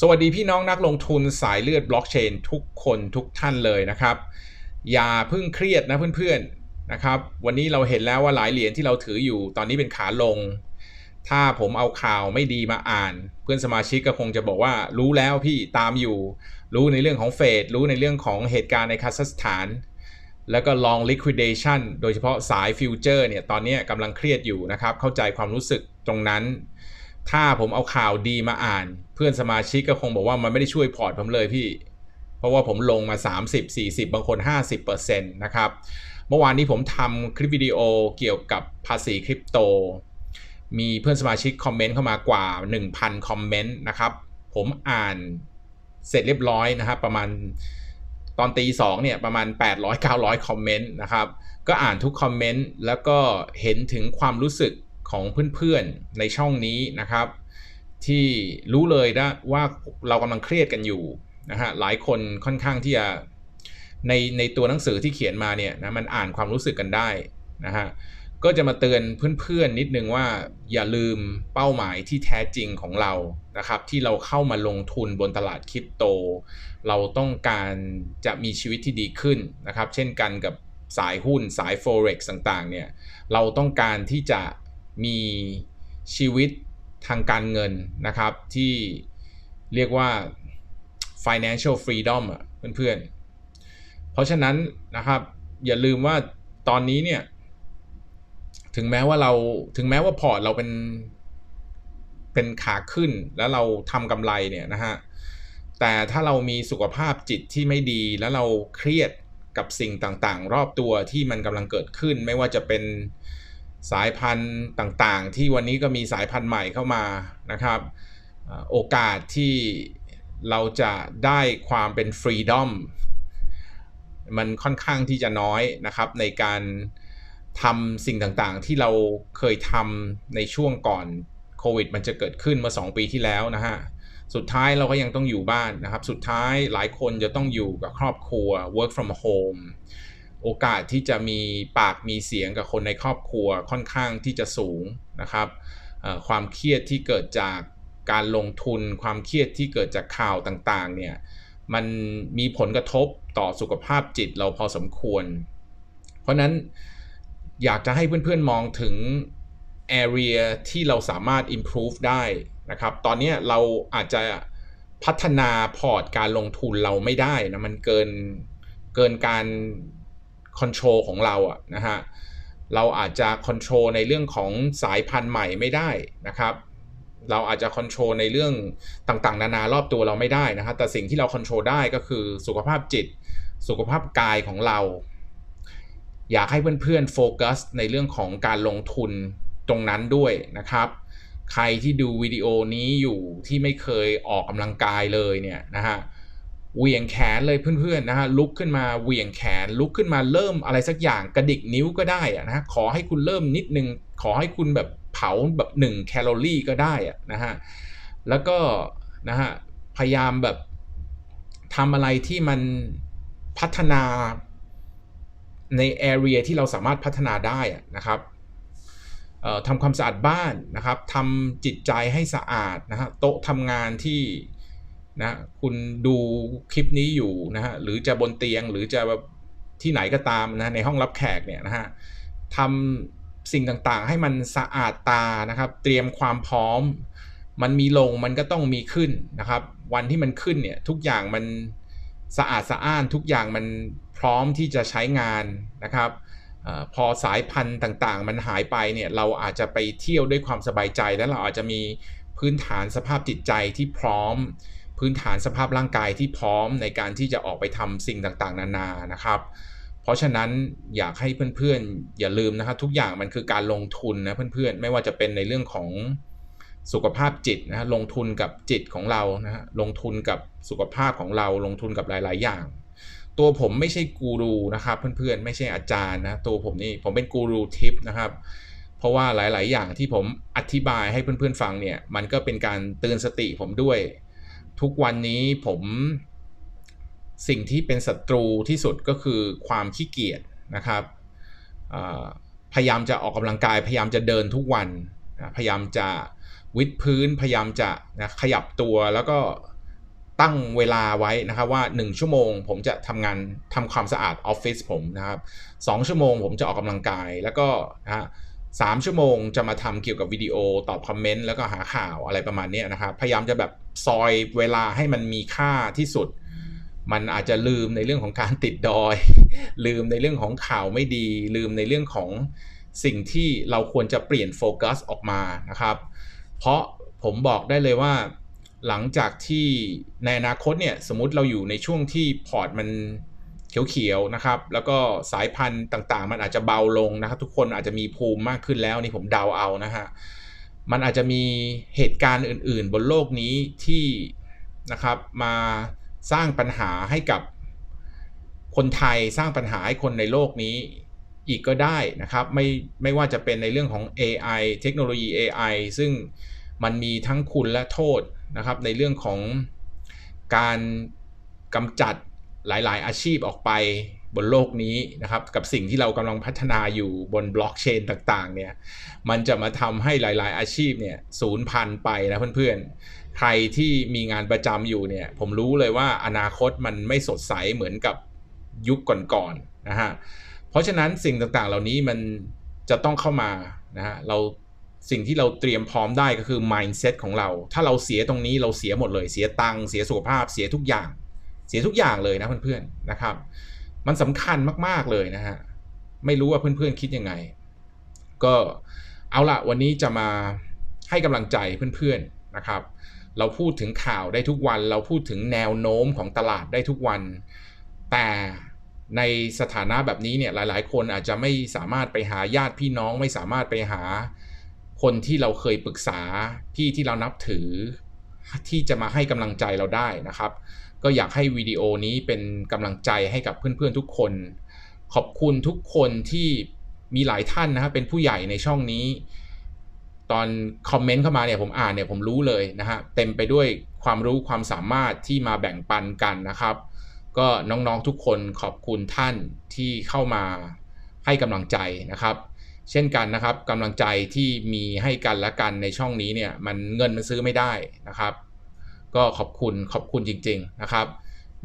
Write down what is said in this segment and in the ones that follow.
สวัสดีพี่น้องนักลงทุนสายเลือดบล็อกเชนทุกคนทุกท่านเลยนะครับ อย่าเพิ่งเครียดนะเพื่อนๆนะครับวันนี้เราเห็นแล้วว่าหลายเหรียญที่เราถืออยู่ตอนนี้เป็นขาลง ถ้าผมเอาข่าวไม่ดีมาอ่าน เพื่อนสมาชิกก็คงจะบอกว่ารู้แล้วพี่ตามอยู่ รู้ในเรื่องของเฟดรู้ในเรื่องของเหตุการณ์ในคาซัคสถาน แล้วก็ long liquidation โดยเฉพาะสายฟิวเจอร์เนี่ยตอนนี้กำลังเครียดอยู่นะครับเข้าใจความรู้สึกตรงนั้น ถ้าผมเอาข่าวดีมาอ่าน เพื่อนสมาชิกก็คงบอกว่ามันไม่ได้ช่วยพอร์ตผมเลยพี่ เพราะว่าผมลงมา 30 40 บางคน 50%นะครับ เมื่อวานนี้ผมทำคลิปวิดีโอเกี่ยวกับภาษีคริปโต มีเพื่อนสมาชิกคอมเมนต์เข้ามากว่า 1,000 คอมเมนต์นะครับ ผมอ่านเสร็จเรียบร้อยนะครับประมาณตอนตีสองเนี่ยประมาณ 800-900 คอมเมนต์นะครับ ก็อ่านทุกคอมเมนต์แล้วก็เห็นถึงความรู้สึก ของเพื่อนๆในช่องนี้นะครับ ที่รู้เลยนะว่าเรากำลังเครียดกันอยู่นะฮะหลายคนค่อนข้างที่จะในในตัวหนังสือที่เขียนมาเนี่ยนะมันอ่านความรู้สึกกันได้นะฮะก็จะมาเตือนเพื่อนๆนิดนึงว่าอย่าลืมเป้าหมายที่แท้จริงของเรานะครับ ที่เราเข้ามาลงทุนบนตลาดคริปโต เราต้องการจะมีชีวิตที่ดีขึ้นนะครับ เช่นกันกับสายหุ้นสาย forex ต่างๆเนี่ยเราต้องการที่จะ มีชีวิตทางการเงินนะครับ ที่เรียกว่า financial freedom อะเพื่อนๆ เพราะฉะนั้นนะครับ อย่าลืมว่าตอนนี้เนี่ย ถึงแม้ว่าเราถึงแม้ว่าพอร์ตเราเป็นเป็นขาขึ้นแล้วเราทำกำไรเนี่ยนะฮะแต่ถ้าเรามีสุขภาพจิตที่ไม่ดีแล้วเราเครียดกับสิ่งต่างๆ รอบตัวที่มันกำลังเกิดขึ้น ไม่ว่าจะเป็น สายพันธุ์ต่างๆ ที่วันนี้ก็มีสายพันธุ์ใหม่เข้ามานะครับ โอกาสที่เราจะได้ความเป็นฟรีดอมมันค่อนข้างที่จะน้อยนะครับในการทำสิ่งต่างๆ ที่เราเคยทำในช่วงก่อนโควิด มันจะเกิดขึ้นเมื่อ2ปีที่แล้วนะฮะสุดท้ายเราก็ยังต้องอยู่บ้านนะครับ สุดท้ายหลายคนจะต้องอยู่กับครอบครัว work from home โอกาสที่จะมีปากมีเสียงกับคนในครอบครัวค่อนข้างที่จะสูงนะครับความเครียดที่เกิดจากการลงทุนความเครียดที่เกิดจากข่าวต่างๆเนี่ยมันมีผลกระทบต่อสุขภาพจิตเราพอสมควร เพราะนั้นอยากจะให้เพื่อนๆมองถึง area ที่เราสามารถ improve ได้นะครับ ตอนนี้เราอาจจะพัฒนาพอร์ตการลงทุนเราไม่ได้นะ มันเกินเกินการ คอนโทรลของเราอะนะฮะเราอาจจะคอนโทรลในเรื่องของสายพันธุ์ใหม่ไม่ได้นะครับ เราอาจจะคอนโทรลในเรื่องต่างๆ นานารอบตัวเราไม่ได้นะครับแต่สิ่งที่เราคอนโทรลได้ก็คือสุขภาพจิต สุขภาพกายของเรา อยากให้เพื่อนๆโฟกัสในเรื่องของการลงทุนตรงนั้นด้วยนะครับใครที่ดูวิดีโอนี้อยู่ที่ไม่เคยออกกำลังกายเลยเนี่ยนะฮะ เหวี่ยงแขนเลยเพื่อนๆนะฮะลุกขึ้นมาเหวี่ยงแขนลุกขึ้นมาเริ่มอะไรสักอย่างกระดิกนิ้วก็ได้อะนะขอให้คุณเริ่มนิดนึง ขอให้คุณแบบเผาแบบหนึ่งแคลอรี่ก็ได้อะนะฮะแล้วก็นะฮะพยายามแบบทำอะไรที่มันพัฒนาในแอเรียที่เราสามารถพัฒนาได้นะครับทำความสะอาดบ้านนะครับทำจิตใจให้สะอาดนะฮะโต๊ะทำงานที่ นะคุณดูคลิปนี้อยู่นะฮะหรือจะบนเตียงหรือจะที่ไหนก็ตามนะในห้องรับแขกเนี่ยนะฮะทำสิ่งต่างๆ ให้มันสะอาดตานะครับ เตรียมความพร้อม มันมีลงมันก็ต้องมีขึ้นนะครับ วันที่มันขึ้นเนี่ยทุกอย่างมันสะอาดสะอ้านทุกอย่างมันพร้อมที่จะใช้งานนะครับอพอสายพันธุ์ต่างๆ มันหายไปเนี่ยเราอาจจะไปเที่ยวด้วยความสบายใจ แล้วเราอาจจะมีพื้นฐานสภาพจิตใจที่พร้อม พื้นฐานสภาพร่างกายที่พร้อมในการที่จะออกไปทำสิ่งต่างๆ นานานะครับ เพราะฉะนั้นอยากให้เพื่อนๆ อย่าลืมนะครับ ทุกอย่างมันคือการลงทุนนะเพื่อนๆ ไม่ว่าจะเป็นในเรื่องของสุขภาพจิตนะลงทุนกับจิตของเรานะฮะลงทุนกับสุขภาพของเราลงทุนกับหลาย ๆ อย่าง ตัวผมไม่ใช่กูรูนะครับเพื่อนๆ ไม่ใช่อาจารย์นะตัวผมนี่ผมเป็นกูรูทิปนะครับเพราะว่าหลาย ๆ อย่างที่ผมอธิบายให้เพื่อนๆ ฟังเนี่ยมันก็เป็นการเตือนสติผมด้วย ทุกวันนี้ผมสิ่งที่เป็นศัตรูที่สุดก็คือความขี้เกียจนะครับพยายามจะออกกำลังกาย พยายามจะเดินทุกวันพยายามจะวิดพื้นพยายามจะนะขยับตัวแล้วก็ตั้งเวลาไว้นะครับว่า 1 ชั่วโมง ผมจะทำงานทำความสะอาดออฟฟิศผมนะครับสชั่วโมง ผมจะออกกำลังกายแล้วก็นะฮะ สามชั่วโมงจะมาทำเกี่ยวกับวิดีโอตอบคอมเมนต์แล้วก็หาข่าวอะไรประมาณนี้นะครับ พยายามจะแบบซอยเวลาให้มันมีค่าที่สุด มันอาจจะลืมในเรื่องของการติดดอย ลืมในเรื่องของข่าวไม่ดี ลืมในเรื่องของสิ่งที่เราควรจะเปลี่ยนโฟกัสออกมานะครับ เพราะผมบอกได้เลยว่าหลังจากที่ในอนาคตเนี่ยสมมติเราอยู่ในช่วงที่พอร์ตมัน เขียวๆนะครับ แล้วก็สายพันธุ์ต่างๆ มันอาจจะเบาลงนะครับ ทุกคนอาจจะมีภูมิมากขึ้นแล้วนี่ผมเดาเอานะฮะมันอาจจะมีเหตุการณ์อื่น ๆ บนโลกนี้ที่นะครับมาสร้างปัญหาให้กับคนไทยสร้างปัญหาให้คนในโลกนี้อีกก็ได้นะครับ ไม่ไม่ว่าจะเป็นในเรื่องของ AI เทคโนโลยี AI ซึ่งมันมีทั้งคุณและโทษนะครับ ในเรื่องของการกำจัด หลายๆ อาชีพออกไปบนโลกนี้นะครับ กับสิ่งที่เรากำลังพัฒนาอยู่บนบล็อกเชนต่างๆ เนี่ย มันจะมาทำให้หลาย ๆ อาชีพเนี่ยสูญพันธุ์ไปนะเพื่อนๆ ใครที่มีงานประจำอยู่เนี่ย ผมรู้เลยว่าอนาคตมันไม่สดใสเหมือนกับยุคก่อนๆนะฮะ เพราะฉะนั้นสิ่งต่างๆ เหล่านี้มันจะต้องเข้ามานะฮะ เราสิ่งที่เราเตรียมพร้อมได้ก็คือ mindset ของเรา ถ้าเราเสียตรงนี้เราเสียหมดเลย เสียตังค์ เสียสุขภาพ เสียทุกอย่าง เสียทุกอย่างเลยนะเพื่อนๆนะครับ มันสำคัญมากๆเลยนะฮะไม่รู้ว่าเพื่อนๆคิดยังไง ก็เอาละวันนี้จะมาให้กำลังใจเพื่อนๆนะครับ เราพูดถึงข่าวได้ทุกวัน เราพูดถึงแนวโน้มของตลาดได้ทุกวัน แต่ในสถานะแบบนี้เนี่ยหลาย ๆ คนอาจจะไม่สามารถไปหาญาติพี่น้องไม่สามารถไปหาคนที่เราเคยปรึกษาพี่ที่เรานับถือที่จะมาให้กำลังใจเราได้นะครับ ก็อยากให้วิดีโอนี้เป็นกำลังใจให้กับเพื่อนๆทุกคน ขอบคุณทุกคนที่มีหลายท่านนะครับเป็นผู้ใหญ่ในช่องนี้ ตอนคอมเมนต์เข้ามาเนี่ยผมอ่านเนี่ยผมรู้เลยนะฮะเต็มไปด้วยความรู้ความสามารถที่มาแบ่งปันกันนะครับ ก็น้องๆทุกคนขอบคุณท่านที่เข้ามาให้กำลังใจนะครับ เช่นกันนะครับกำลังใจที่มีให้กันและกันในช่องนี้เนี่ยมันเงินมันซื้อไม่ได้นะครับ ก็ขอบคุณขอบคุณจริง ๆ นะครับ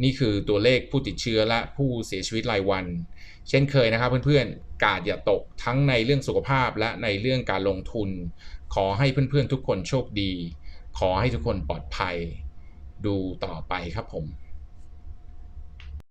นี่คือตัวเลขผู้ติดเชื้อและผู้เสียชีวิตรายวัน เช่นเคยนะครับเพื่อนๆ กาดอย่าตกทั้งในเรื่องสุขภาพและในเรื่องการลงทุน ขอให้เพื่อนๆทุกคนโชคดี ขอให้ทุกคนปลอดภัย ดูต่อไปครับผม